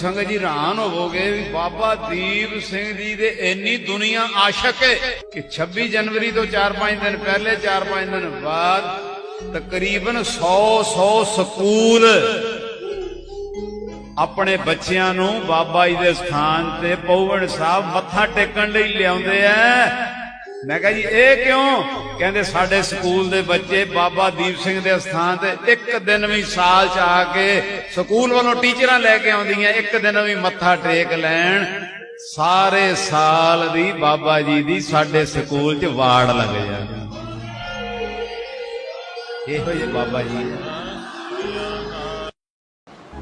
ਸੰਗਤ ਜੀ ਹੈਰਾਨ ਹੋਵੋਗੇ ਵੀ ਬਾਬਾ ਦੀਪ ਸਿੰਘ ਜੀ ਦੇ ਇੰਨੀ ਦੁਨੀਆ ਆਸ਼ਕ ਹੈ ਕਿ 26 ਜਨਵਰੀ ਤੋਂ 4-5 ਦਿਨ ਪਹਿਲੇ 4-5 ਦਿਨ ਬਾਅਦ ਤਕਰੀਬਨ 100 100 ਸਕੂਲ ਆਪਣੇ ਬੱਚਿਆਂ ਨੂੰ ਬਾਬਾ ਜੀ ਦੇ ਸਥਾਨ ਤੇ ਪੌਵਣ ਸਾਹਿਬ ਮੱਥਾ ਟੇਕਣ ਲਈ ਲਿਆਉਂਦੇ ਆ। ਮੈਂ ਕਿਹਾ ਜੀ, ਇਹ ਕਿਉਂ? ਕਹਿੰਦੇ ਸਾਡੇ ਸਕੂਲ ਦੇ ਬੱਚੇ ਬਾਬਾ ਦੀਪ ਸਿੰਘ ਦੇ ਸਥਾਨ ਤੇ ਇੱਕ ਦਿਨ ਵੀ ਸਾਲ ਚ ਆ ਕੇ ਸਕੂਲ ਵੱਲੋਂ ਟੀਚਰਾਂ ਲੈ ਕੇ ਆਉਂਦੀਆਂ, ਇੱਕ ਦਿਨ ਵੀ ਮੱਥਾ ਟੇਕ ਲੈਣ। ਸਾਰੇ ਸਾਲ ਦੀ ਬਾਬਾ ਜੀ ਦੀ ਸਾਡੇ ਸਕੂਲ ਚ ਵਾੜ ਲੱਗ ਜਾਂਦੀ। ਇਹੋ ਜਿਹੇ ਬਾਬਾ ਜੀ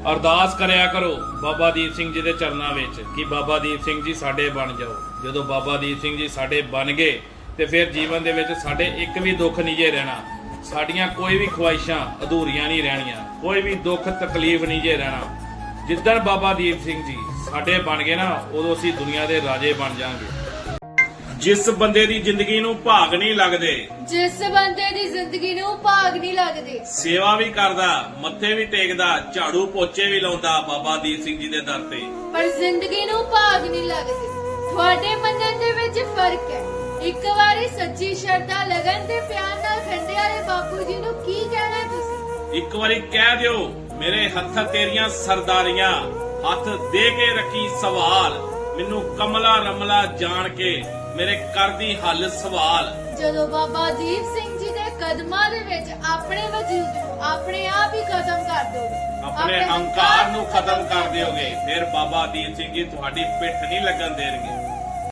ਅਰਦਾਸ ਕਰਿਆ ਕਰੋ ਬਾਬਾ ਦੀਪ ਸਿੰਘ ਜੀ ਦੇ ਚਰਨਾਂ ਵਿੱਚ ਕਿ ਬਾਬਾ ਦੀਪ ਸਿੰਘ ਜੀ ਸਾਡੇ ਬਣ ਜਾਓ। ਜਦੋਂ ਬਾਬਾ ਦੀਪ ਸਿੰਘ ਜੀ ਸਾਡੇ ਬਣ ਗਏ ਤੇ ਫਿਰ ਜੀਵਨ ਦੇ ਵਿੱਚ ਸਾਡੇ ਇੱਕ ਵੀ ਦੁੱਖ ਨਹੀਂ ਜੇ ਰਹਿਣਾ। ਸਾਡੀਆਂ ਕੋਈ ਵੀ ਖੁਆਇਸ਼ਾਂ ਅਧੂਰੀਆਂ ਨਹੀਂ ਰਹਿਣੀਆਂ। ਕੋਈ ਵੀ ਦੁੱਖ ਤਕਲੀਫ ਨਹੀਂ ਜੇ ਰਹਿਣਾ। ਜਿੱਦਣ ਬਾਬਾ ਦੀਪ ਸਿੰਘ ਜੀ ਸਾਡੇ ਬਣ ਗਏ ਨਾ, ਉਦੋਂ ਅਸੀਂ ਦੁਨੀਆ ਦੇ ਰਾਜੇ ਬਣ ਜਾਾਂਗੇ। ਜਿਸ ਬੰਦੇ ਦੀ ਜ਼ਿੰਦਗੀ ਨੂੰ ਭਾਗ ਨਹੀਂ ਲੱਗਦੇ ਜਿਸ ਬੰਦੇ ਦੀ ਜ਼ਿੰਦਗੀ ਨੂੰ ਭਾਗ ਨਹੀਂ ਲੱਗਦੇ। ਸੇਵਾ ਵੀ ਕਰਦਾ ਮੱਥੇ ਵੀ ਟੇਕਦਾ ਝਾੜੂ ਪੋਚੇ ਵੀ ਲਾਉਂਦਾ ਬਾਬਾ ਦੀਪ ਸਿੰਘ ਜੀ ਦੇ ਦਰ ਤੇ। ਪਰ ਜ਼ਿੰਦਗੀ ਨੂੰ ਭਾਗ ਨਹੀਂ ਲੱਗਦੇ। ਤੁਹਾਡੇ ਮੰਨਣ ਦੇ ਵਿੱਚ ਫ਼ਰਕ ਹੈ। ਇੱਕ ਵਾਰੀ ਸੱਚੀ ਸ਼ਰਧਾ ਲਗਨ ਤੇ ਪਿਆਰ ਨਾਲ ਖੰਡੇ ਵਾਲੇ ਬਾਪੂ ਜੀ ਨੂੰ ਕੀ ਕਹਿਣਾ ਤੁਸੀਂ? ਇੱਕ ਵਾਰੀ ਕਹਿ ਦਿਓ ਮੇਰੇ ਹੱਥ ਤੇਰੀਆਂ ਸਰਦਾਰੀਆਂ ਹੱਥ ਦੇ ਕੇ ਰੱਖੀ ਸਵਾਲ ਮੈਨੂੰ ਕਮਲਾ ਰਮਲਾ ਜਾਣ ਕੇ ਮੇਰੇ ਕਰਦੀ ਹੱਲ ਸਵਾਲ। ਜਦੋਂ ਬਾਬਾ ਦੀਪ ਸਿੰਘ ਜੀ ਦੇ ਕਦਮਾਂ ਦੇ ਵਿੱਚ ਆਪਣੇ ਵਜੂਦ ਨੂੰ ਆਪਣੇ ਆਪ ਹੀ ਖਤਮ ਕਰ ਦੋਗੇ ਆਪਣੇ ਹੰਕਾਰ ਨੂੰ ਖਤਮ ਕਰ ਦਿਓਗੇ। ਫਿਰ ਬਾਬਾ ਦੀਪ ਸਿੰਘ ਜੀ ਤੁਹਾਡੀ ਪਿੱਠ ਨਹੀਂ ਲੱਗਣ ਦੇਣਗੇ।